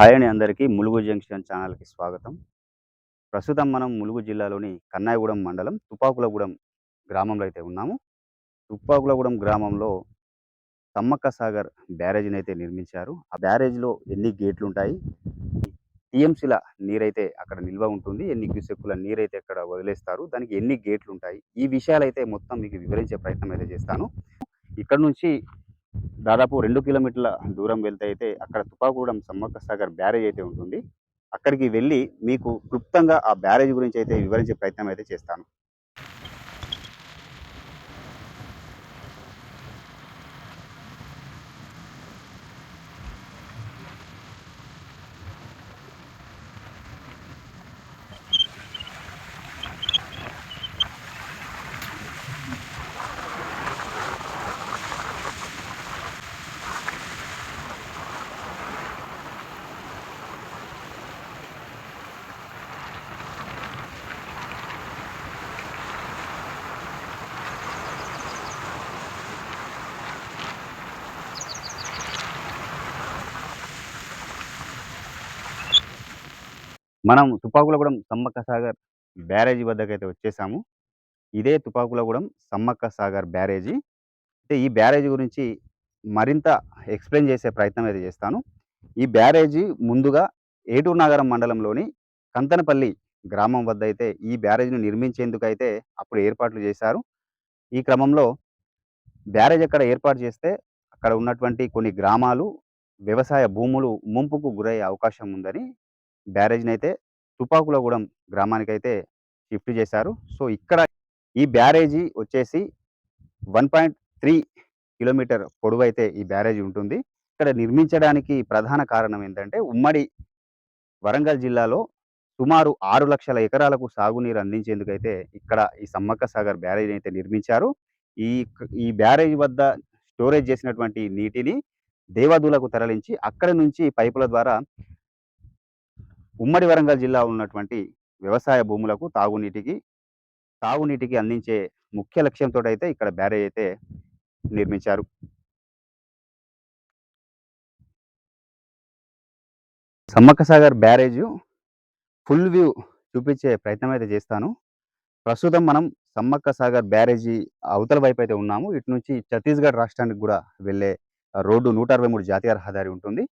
Hi అండి అందరికీ. Mulugu junction ఛానల్కి స్వాగతం. ప్రస్తుతం మనం ములుగు జిల్లాలోని కన్నాయగూడెం మండలం తుపాకులగూడెం గ్రామంలో అయితే ఉన్నాము. తుపాకులగూడెం గ్రామంలో సమ్మక్క సాగర్ బ్యారేజ్ని అయితే నిర్మించారు. ఆ బ్యారేజ్లో ఎన్ని గేట్లు ఉంటాయి టీఎంసీల నీరైతే అక్కడ నిల్వ ఉంటుంది. ఎన్ని క్యూసెక్కుల నీరైతే అక్కడ వదిలేస్తారు? దానికి ఎన్ని గేట్లు ఉంటాయి ఈ విషయాలైతే మొత్తం మీకు వివరించే ప్రయత్నం అయితే చేస్తాను. ఇక్కడ నుంచి దాదాపు రెండు కిలోమీటర్ల దూరం వెళ్తే అయితే అక్కడ తుపాకూడెం సమ్మక్క సాగర్ బ్యారేజ్ అయితే ఉంటుంది. అక్కడికి వెళ్ళి మీకు క్లుప్తంగా ఆ బ్యారేజ్ గురించి అయితే వివరించే ప్రయత్నం అయితే చేస్తాను. మనం తుపాకులగూడెం సమ్మక్క సాగర్ బ్యారేజీ వద్దకు అయితే వచ్చేసాము. ఇదే తుపాకులగూడెం సమ్మక్క సాగర్ బ్యారేజీ. అయితే ఈ బ్యారేజీ గురించి మరింత ఎక్స్ప్లెయిన్ చేసే ప్రయత్నం అయితే చేస్తాను. ఈ బ్యారేజీ ముందుగా ఏటూరు నగరం మండలంలోని కంతనపల్లి గ్రామం వద్ద అయితే ఈ బ్యారేజీని నిర్మించేందుకు అయితే అప్పుడు ఏర్పాట్లు చేశారు. ఈ క్రమంలో బ్యారేజ్ అక్కడ ఏర్పాటు చేస్తే అక్కడ ఉన్నటువంటి కొన్ని గ్రామాలు వ్యవసాయ భూములు ముంపుకు గురయ్యే అవకాశం ఉందని బ్యారేజ్ని అయితే తుపాకులగూడెం గ్రామానికి అయితే షిఫ్ట్ చేశారు. సో ఇక్కడ ఈ బ్యారేజీ వచ్చేసి వన్ పాయింట్ త్రీ కిలోమీటర్ పొడవు అయితే ఈ బ్యారేజీ ఉంటుంది. ఇక్కడ నిర్మించడానికి ప్రధాన కారణం ఏంటంటే ఉమ్మడి వరంగల్ జిల్లాలో సుమారు ఆరు లక్షల ఎకరాలకు సాగునీరు అందించేందుకైతే ఇక్కడ ఈ సమ్మక్క సాగర్ బ్యారేజ్ అయితే నిర్మించారు. ఈ ఈ బ్యారేజ్ వద్ద స్టోరేజ్ చేసినటువంటి నీటిని దేవాదులకు తరలించి అక్కడ నుంచి పైపుల ద్వారా ఉమ్మడి వరంగల్ జిల్లా ఉన్నటువంటి వ్యవసాయ భూములకు తాగునీటికి తాగునీటికి అందించే ముఖ్య లక్ష్యంతో అయితే ఇక్కడ బ్యారేజ్ అయితే నిర్మించారు. Sammakka Sagar barrage full view చూపించే ప్రయత్నం అయితే చేస్తాను. ప్రస్తుతం మనం సమ్మక్క సాగర్ బ్యారేజీ అవతల వైపు అయితే ఉన్నాము. ఇటు నుంచి ఛత్తీస్గఢ్ రాష్ట్రానికి కూడా వెళ్ళే రోడ్డు నూట అరవై మూడు జాతీయ రహదారి ఉంటుంది.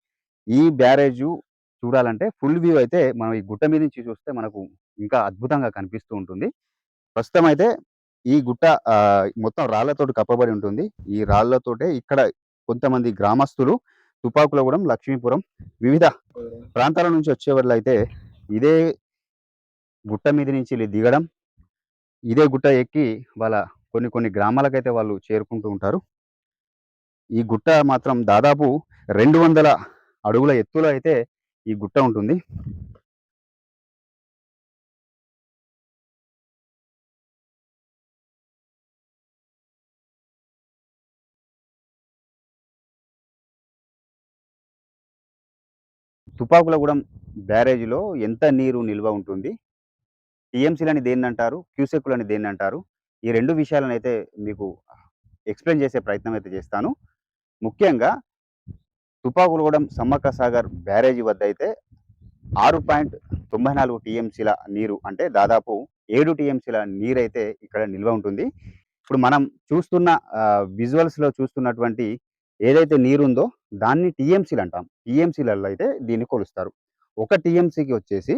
ఈ బ్యారేజు చూడాలంటే ఫుల్ వ్యూ అయితే మనం ఈ గుట్ట మీద నుంచి చూస్తే మనకు ఇంకా అద్భుతంగా కనిపిస్తూ ఉంటుంది. ప్రస్తుతం అయితే ఈ గుట్ట మొత్తం రాళ్ళతోటి కప్పబడి ఉంటుంది. ఈ రాళ్ళతోటే ఇక్కడ కొంతమంది గ్రామస్తులు తుపాకులగూడెం లక్ష్మీపురం వివిధ ప్రాంతాల నుంచి వచ్చే వాళ్ళు అయితే ఇదే గుట్ట మీద నుంచి దిగడం ఇదే గుట్ట ఎక్కి వాళ్ళ కొన్ని కొన్ని గ్రామాలకైతే వాళ్ళు చేరుకుంటూ ఉంటారు. ఈ గుట్ట మాత్రం దాదాపు రెండు వందల అడుగుల ఎత్తులో అయితే ఈ గుట్ట ఉంటుంది. తుపాకులగూడెం బ్యారేజీలో ఎంత నీరు నిల్వ ఉంటుంది? టీఎంసీలని దేన్ని అంటారు క్యూసెక్కులని దేన్ని అంటారు ఈ రెండు విషయాలను అయితే మీకు ఎక్స్ప్లెయిన్ చేసే ప్రయత్నం అయితే చేస్తాను. ముఖ్యంగా తుపాకులగూడెం సమ్మక్క సాగర్ బ్యారేజీ వద్ద అయితే ఆరు పాయింట్ తొంభై నాలుగు టీఎంసీల నీరు అంటే దాదాపు ఏడు టీఎంసీల నీరు అయితే ఇక్కడ నిల్వ ఉంటుంది. ఇప్పుడు మనం చూస్తున్న విజువల్స్లో చూస్తున్నటువంటి ఏదైతే నీరు ఉందో దాన్ని టీఎంసీలు అంటాం. టీఎంసీలలో అయితే దీన్ని కొలుస్తారు. ఒక టీఎంసీకి వచ్చేసి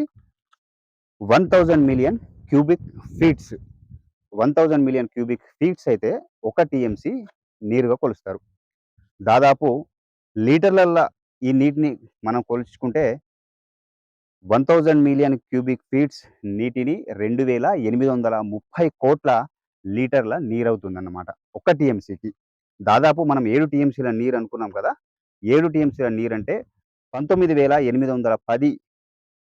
one thousand million cubic feets. One thousand million cubic feets అయితే ఒక టీఎంసీ నీరుగా కొలుస్తారు. దాదాపు లీటర్లల్లో ఈ నీటిని మనం కొలుచుకుంటే one thousand million cubic feets నీటిని రెండు వేల ఎనిమిది వందల ముప్పై కోట్ల లీటర్ల నీరు అవుతుందన్నమాట ఒక టీఎంసీకి. దాదాపు మనం ఏడు టీఎంసీల నీరు అనుకున్నాం కదా ఏడు టీఎంసీల నీరు అంటే పంతొమ్మిది వేల ఎనిమిది వందల పది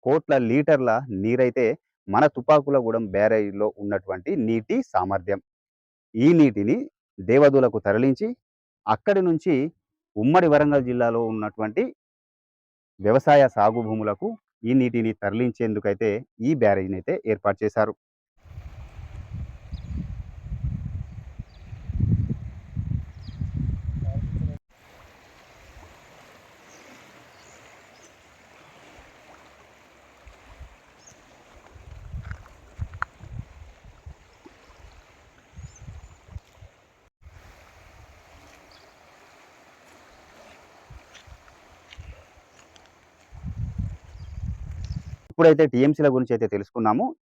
కోట్ల లీటర్ల నీరైతే మన తుపాకులగూడెం బ్యారేజ్లో ఉన్నటువంటి నీటి సామర్థ్యం. ఈ నీటిని దేవదులకు తరలించి అక్కడి నుంచి ఉమ్మడి వరంగల్ జిల్లాలో ఉన్నటువంటి వ్యవసాయ సాగు భూములకు ఈ నీటిని తరలించేందుకైతే ఈ బ్యారేజ్ని అయితే ఏర్పాటు చేశారు. ఇప్పుడైతే టీఎంసీల గురించి అయితే తెలుసుకున్నాము.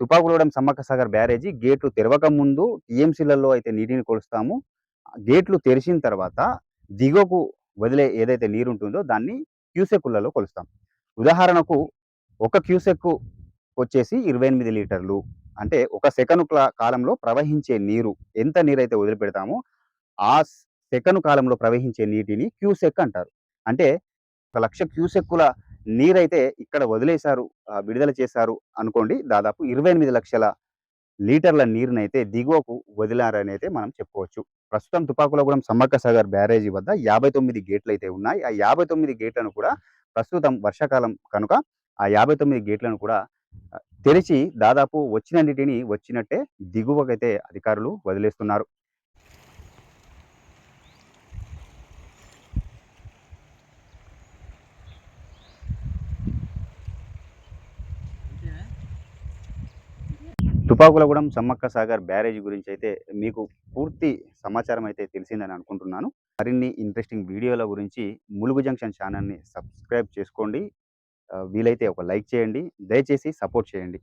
తుపాకులూడెం సమ్మక్క సాగర్ బ్యారేజీ గేట్లు తెరవక ముందు టీఎంసీలలో అయితే నీటిని కొలుస్తాము. గేట్లు తెరిచిన తర్వాత దిగువకు వదిలే ఏదైతే నీరు ఉంటుందో దాన్ని క్యూసెక్కులలో కొలుస్తాం. ఉదాహరణకు ఒక క్యూసెక్కు వచ్చేసి ఇరవై ఎనిమిది లీటర్లు. అంటే ఒక సెకను క్లా- కాలంలో ప్రవహించే నీరు ఎంత నీరైతే వదిలిపెడతామో ఆ సెకను కాలంలో ప్రవహించే నీటిని క్యూసెక్ అంటారు. అంటే ఒక లక్ష క్యూసెక్కుల నీరైతే ఇక్కడ వదిలేశారు విడుదల చేశారు అనుకోండి దాదాపు ఇరవై ఎనిమిది లక్షల లీటర్ల నీరునైతే దిగువకు వదిలారని అయితే మనం చెప్పుకోవచ్చు. ప్రస్తుతం తుపాకులగూడెం సమ్మక్క సాగర్ బ్యారేజీ వద్ద యాభై తొమ్మిది గేట్లు అయితే ఉన్నాయి. ఆ యాభై తొమ్మిది గేట్లను కూడా ప్రస్తుతం వర్షాకాలం కనుక ఆ యాభై తొమ్మిది గేట్లను కూడా తెరిచి దాదాపు వచ్చినన్నిటిని వచ్చినట్టే దిగువకైతే అధికారులు వదిలేస్తున్నారు. తుపాకులగూడెం సమ్మక్క సాగర్ బ్యారేజ్ గురించి అయితే మీకు పూర్తి సమాచారం అయితే తెలిసిందని అనుకుంటున్నాను. మరిన్ని ఇంట్రెస్టింగ్ వీడియోల గురించి ములుగు జంక్షన్ ఛానల్ని సబ్స్క్రైబ్ చేసుకోండి. వీలైతే ఒక లైక్ చేయండి. దయచేసి సపోర్ట్ చేయండి.